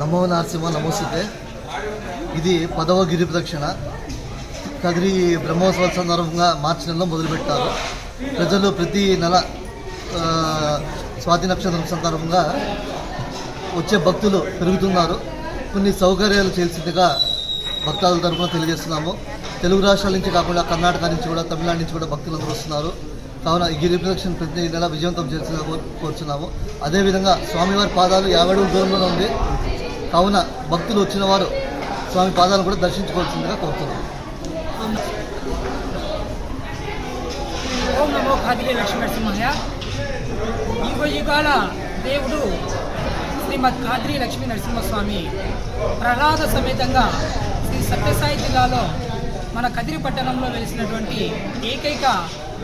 నమో నరసింహ నమోసితే ఇది పదవ గిరి ప్రదక్షిణ కదిరి బ్రహ్మోత్సవాల సందర్భంగా మార్చి నెలలో మొదలుపెట్టారు. ప్రజలు ప్రతి నెల స్వాతి నక్షత్రం సందర్భంగా వచ్చే భక్తులు పెరుగుతున్నారు. కొన్ని సౌకర్యాలు చేసిందిగా భక్తాల తరఫున తెలియజేస్తున్నాము. తెలుగు రాష్ట్రాల నుంచి కాకుండా కర్ణాటక నుంచి కూడా తమిళనాడు నుంచి కూడా భక్తులందరూ వస్తున్నారు. కావున ఈ గిరి ప్రదక్షిణ ప్రతి నెల విజయవంతం చేసిన కోరుచున్నాము అదేవిధంగా స్వామివారి పాదాలు యాభై అడుగుల దూరంలో ఉంది. కావున భక్తులు వచ్చిన వారు స్వామి పాదాలను కూడా దర్శించుకోవాల్సిందిగా కోరుతున్నాము ఓం నమో ఖాదిరి లక్ష్మీ నరసింహయ్య. యుగ యుగాల దేవుడు శ్రీమద్ ఖాద్రి లక్ష్మీ నరసింహస్వామి ప్రహ్లాద సమేతంగా శ్రీ సత్యసాయి జిల్లాలో మన కదిరి పట్టణంలో వెలిసినటువంటి ఏకైక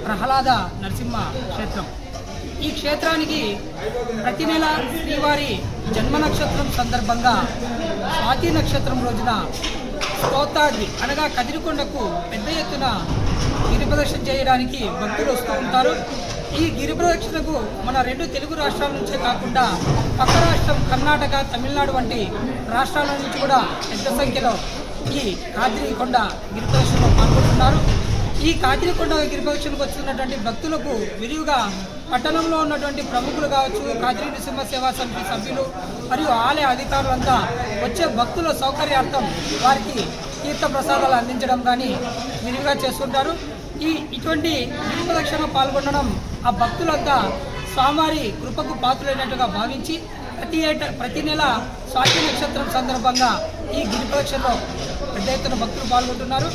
ప్రహ్లాద నరసింహ క్షేత్రం. ఈ క్షేత్రానికి ప్రతి నెల శ్రీవారి జన్మ నక్షత్రం సందర్భంగా స్వాతి నక్షత్రం రోజున స్తోత్రాద్రి అనగా కదిరికొండకు పెద్ద ఎత్తున గిరిప్రదక్షిణ చేయడానికి భక్తులు వస్తూ ఉంటారు. ఈ గిరిప్రదక్షిణకు మన రెండు తెలుగు రాష్ట్రాల నుంచే కాకుండా పక్క రాష్ట్రం కర్ణాటక తమిళనాడు వంటి రాష్ట్రాల నుంచి కూడా పెద్ద సంఖ్యలో ఈ కాదిరికొండ గిరిప్రదక్షిణలో పాల్గొంటున్నారు. ఈ కాద్రికొండ గిరిపక్షులకు వచ్చినటువంటి భక్తులకు విరివిగా పట్టణంలో ఉన్నటువంటి ప్రముఖులు కావచ్చు కాద్రి నృసింహ సేవా సమితి సభ్యులు మరియు ఆలయ అధికారులంతా వచ్చే భక్తుల సౌకర్యార్థం వారికి తీర్థ ప్రసాదాలు అందించడం కానీ విరివిగా చేస్తుంటారు. ఈ ఇటువంటి గిరి పాల్గొనడం ఆ భక్తులంతా స్వామివారి కృపకు పాత్రులైనట్టుగా భావించి ప్రతి ఏటా ప్రతి నెల స్వాతి నక్షత్రం సందర్భంగా ఈ గిరి ప్రదక్షిణలో పెద్ద ఎత్తున భక్తులు పాల్గొంటున్నారు.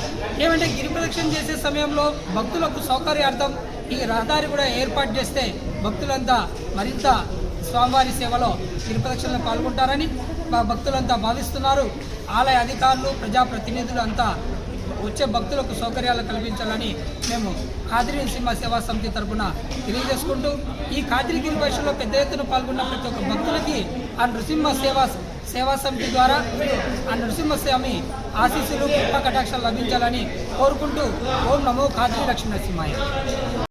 ఏమంటే గిరి ప్రదక్షిణ చేసే సమయంలో భక్తులకు సౌకర్యార్థం ఈ రహదారి కూడా ఏర్పాటు చేస్తే భక్తులంతా మరింత స్వామివారి సేవలో గిరి ప్రదక్షిణలో పాల్గొంటారని భక్తులంతా భావిస్తున్నారు. ఆలయ అధికారులు ప్రజాప్రతినిధులు అంతా వచ్చే భక్తులకు సౌకర్యాలు కల్పించాలని మేము కాదిరి సింహ సేవా సమితి తరపున తెలియజేసుకుంటూ ఈ కాదిరిగిరి గిరి పెద్ద ఎత్తున పాల్గొన్న ప్రతి ఒక్క భక్తులకి ఆ నృసింహ సేవా సేవా సమితి ద్వారా ఆ నృసింహస్వామి ఆశీస్సులు కృపా కటాక్షాలు లభించాలని కోరుకుంటూ ఓం నమో కాదిరి లక్ష్మీ నరసింహాయ